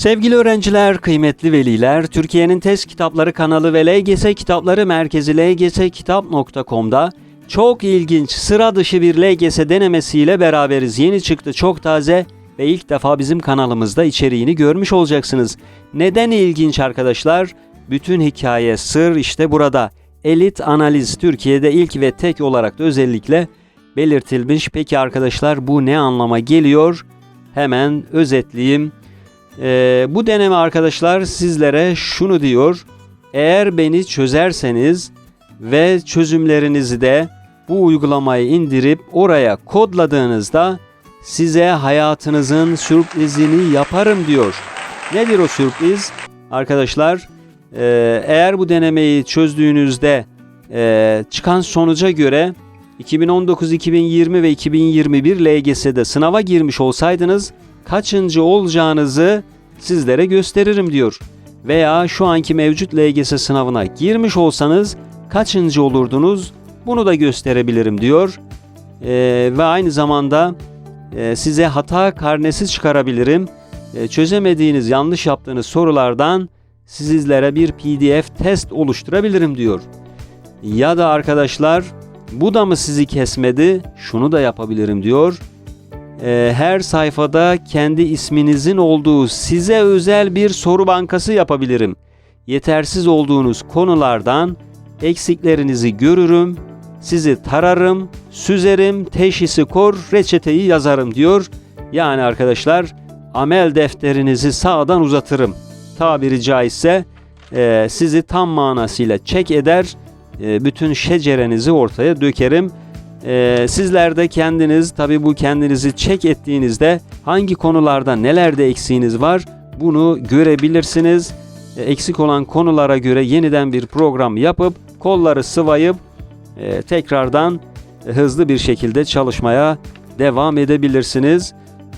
Sevgili öğrenciler, kıymetli veliler, Türkiye'nin Test Kitapları kanalı ve LGS Kitapları Merkezi lgskitap.com'da çok ilginç, sıra dışı bir LGS denemesiyle beraberiz. Yeni çıktı, çok taze ve ilk defa bizim kanalımızda içeriğini görmüş olacaksınız. Neden ilginç arkadaşlar? Bütün hikaye, sır işte burada. Elit analiz Türkiye'de ilk ve tek olarak da özellikle belirtilmiş. Peki arkadaşlar bu ne anlama geliyor? Hemen özetleyeyim. Ee, bu deneme arkadaşlar sizlere şunu diyor. Eğer beni çözerseniz ve çözümlerinizi de bu uygulamayı indirip oraya kodladığınızda size hayatınızın sürprizini yaparım diyor. Nedir o sürpriz? Arkadaşlar e, eğer bu denemeyi çözdüğünüzde e, çıkan sonuca göre 2019, 2020 ve 2021 LGS'de sınava girmiş olsaydınız kaçıncı olacağınızı sizlere gösteririm diyor. Veya şu anki mevcut LGS sınavına girmiş olsanız kaçıncı olurdunuz bunu da gösterebilirim diyor. Ee, ve aynı zamanda e, size hata karnesi çıkarabilirim. E, çözemediğiniz yanlış yaptığınız sorulardan sizlere bir PDF test oluşturabilirim diyor. Ya da arkadaşlar bu da mı sizi kesmedi? Şunu da yapabilirim diyor. Ee, her sayfada kendi isminizin olduğu size özel bir soru bankası yapabilirim. Yetersiz olduğunuz konulardan eksiklerinizi görürüm, sizi tararım, süzerim, teşhisi kor, reçeteyi yazarım diyor. Yani arkadaşlar amel defterinizi sağdan uzatırım. Tabiri caizse e, sizi tam manasıyla çek eder, e, bütün şecerenizi ortaya dökerim. Ee, sizler de kendiniz tabi bu kendinizi çek ettiğinizde hangi konularda nelerde eksiğiniz var bunu görebilirsiniz. Ee, eksik olan konulara göre yeniden bir program yapıp kolları sıvayıp e, tekrardan hızlı bir şekilde çalışmaya devam edebilirsiniz.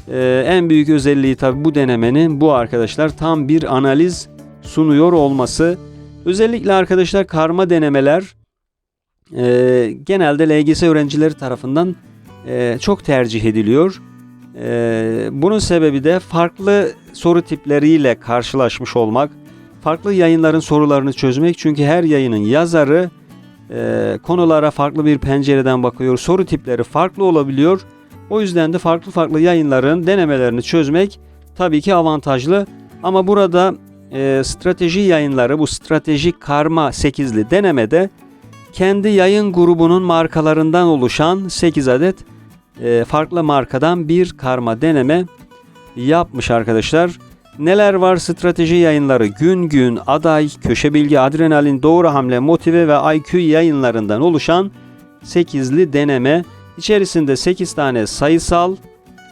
Ee, en büyük özelliği tabi bu denemenin bu arkadaşlar tam bir analiz sunuyor olması. Özellikle arkadaşlar karma denemeler e, genelde LGS öğrencileri tarafından e, çok tercih ediliyor. E, bunun sebebi de farklı soru tipleriyle karşılaşmış olmak, farklı yayınların sorularını çözmek. Çünkü her yayının yazarı e, konulara farklı bir pencereden bakıyor, soru tipleri farklı olabiliyor. O yüzden de farklı farklı yayınların denemelerini çözmek tabii ki avantajlı. Ama burada e, strateji yayınları bu stratejik karma 8'li denemede kendi yayın grubunun markalarından oluşan 8 adet e, farklı markadan bir karma deneme yapmış arkadaşlar. Neler var strateji yayınları gün gün, aday, köşe bilgi, adrenalin, doğru hamle, motive ve IQ yayınlarından oluşan 8'li deneme. İçerisinde 8 tane sayısal,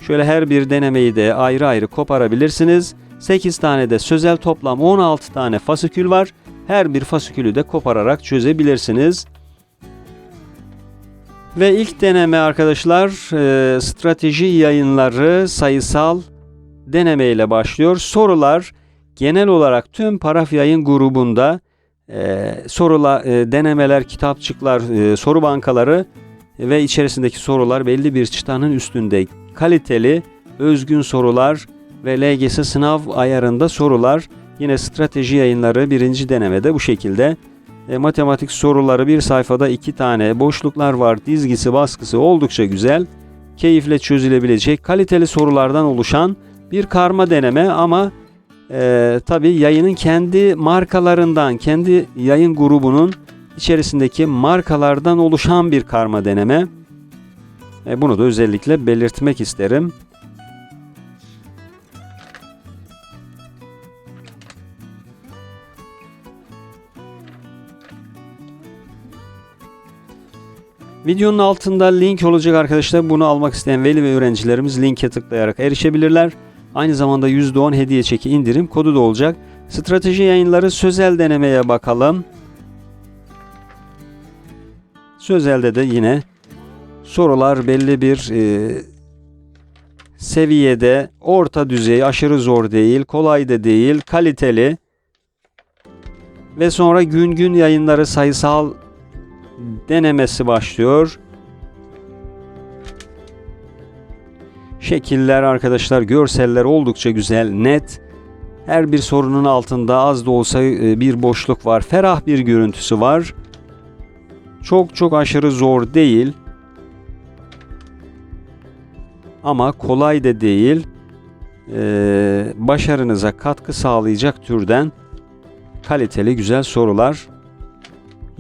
şöyle her bir denemeyi de ayrı ayrı koparabilirsiniz. 8 tane de sözel toplam 16 tane fasikül var. Her bir fasikülü de kopararak çözebilirsiniz. Ve ilk deneme arkadaşlar e, strateji yayınları sayısal deneme ile başlıyor. Sorular genel olarak tüm paraf yayın grubunda e, sorula, e, denemeler, kitapçıklar, e, soru bankaları ve içerisindeki sorular belli bir çıtanın üstünde kaliteli, özgün sorular ve LGS sınav ayarında sorular Yine strateji yayınları birinci denemede bu şekilde. E, matematik soruları bir sayfada iki tane boşluklar var. Dizgisi baskısı oldukça güzel. Keyifle çözülebilecek kaliteli sorulardan oluşan bir karma deneme ama e, tabi yayının kendi markalarından, kendi yayın grubunun içerisindeki markalardan oluşan bir karma deneme. E, bunu da özellikle belirtmek isterim. Videonun altında link olacak arkadaşlar. Bunu almak isteyen veli ve öğrencilerimiz linke tıklayarak erişebilirler. Aynı zamanda %10 hediye çeki indirim kodu da olacak. Strateji yayınları sözel denemeye bakalım. Sözelde de yine sorular belli bir e, seviyede orta düzey, aşırı zor değil, kolay da değil, kaliteli ve sonra gün gün yayınları sayısal denemesi başlıyor. Şekiller arkadaşlar, görseller oldukça güzel, net. Her bir sorunun altında az da olsa e, bir boşluk var. Ferah bir görüntüsü var. Çok çok aşırı zor değil. Ama kolay da değil. Ee, başarınıza katkı sağlayacak türden kaliteli güzel sorular.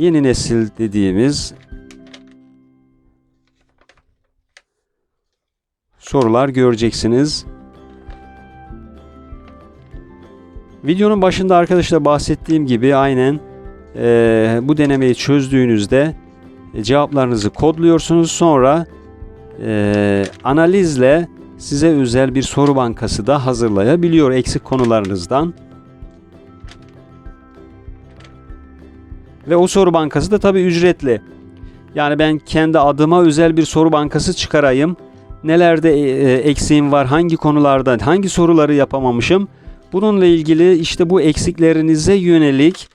Yeni nesil dediğimiz sorular göreceksiniz. Videonun başında arkadaşlar bahsettiğim gibi aynen eee, bu denemeyi çözdüğünüzde e, cevaplarınızı kodluyorsunuz. Sonra eee, analizle size özel bir soru bankası da hazırlayabiliyor eksik konularınızdan. Ve o soru bankası da tabii ücretli. Yani ben kendi adıma özel bir soru bankası çıkarayım. Nelerde e, e, eksiğim var, hangi konularda, hangi soruları yapamamışım. Bununla ilgili işte bu eksiklerinize yönelik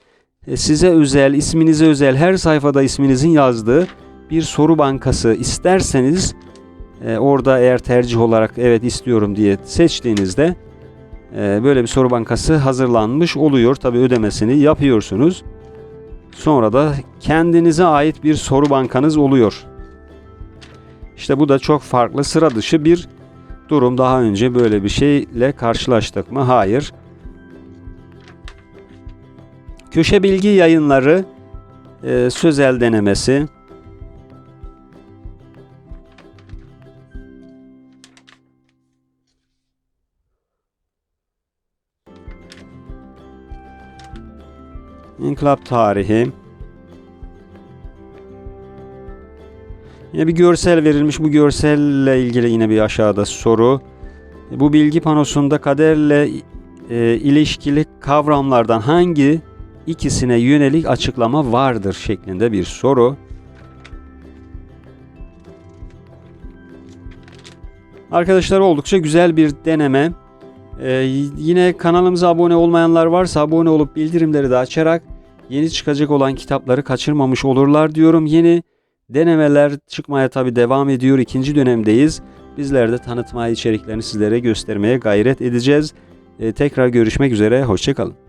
e, size özel, isminize özel her sayfada isminizin yazdığı bir soru bankası isterseniz orada eğer tercih olarak evet istiyorum diye seçtiğinizde böyle bir soru bankası hazırlanmış oluyor. Tabi ödemesini yapıyorsunuz. Sonra da kendinize ait bir soru bankanız oluyor. İşte bu da çok farklı, sıra dışı bir durum. Daha önce böyle bir şeyle karşılaştık mı? Hayır. Köşe bilgi yayınları e, sözel denemesi. İnkılap tarihi. Yine bir görsel verilmiş. Bu görselle ilgili yine bir aşağıda soru. Bu bilgi panosunda kaderle e, ilişkili kavramlardan hangi ikisine yönelik açıklama vardır şeklinde bir soru. Arkadaşlar oldukça güzel bir deneme. Ee, yine kanalımıza abone olmayanlar varsa abone olup bildirimleri de açarak yeni çıkacak olan kitapları kaçırmamış olurlar diyorum. Yeni denemeler çıkmaya tabi devam ediyor. İkinci dönemdeyiz. Bizler de tanıtma içeriklerini sizlere göstermeye gayret edeceğiz. Ee, tekrar görüşmek üzere. Hoşçakalın.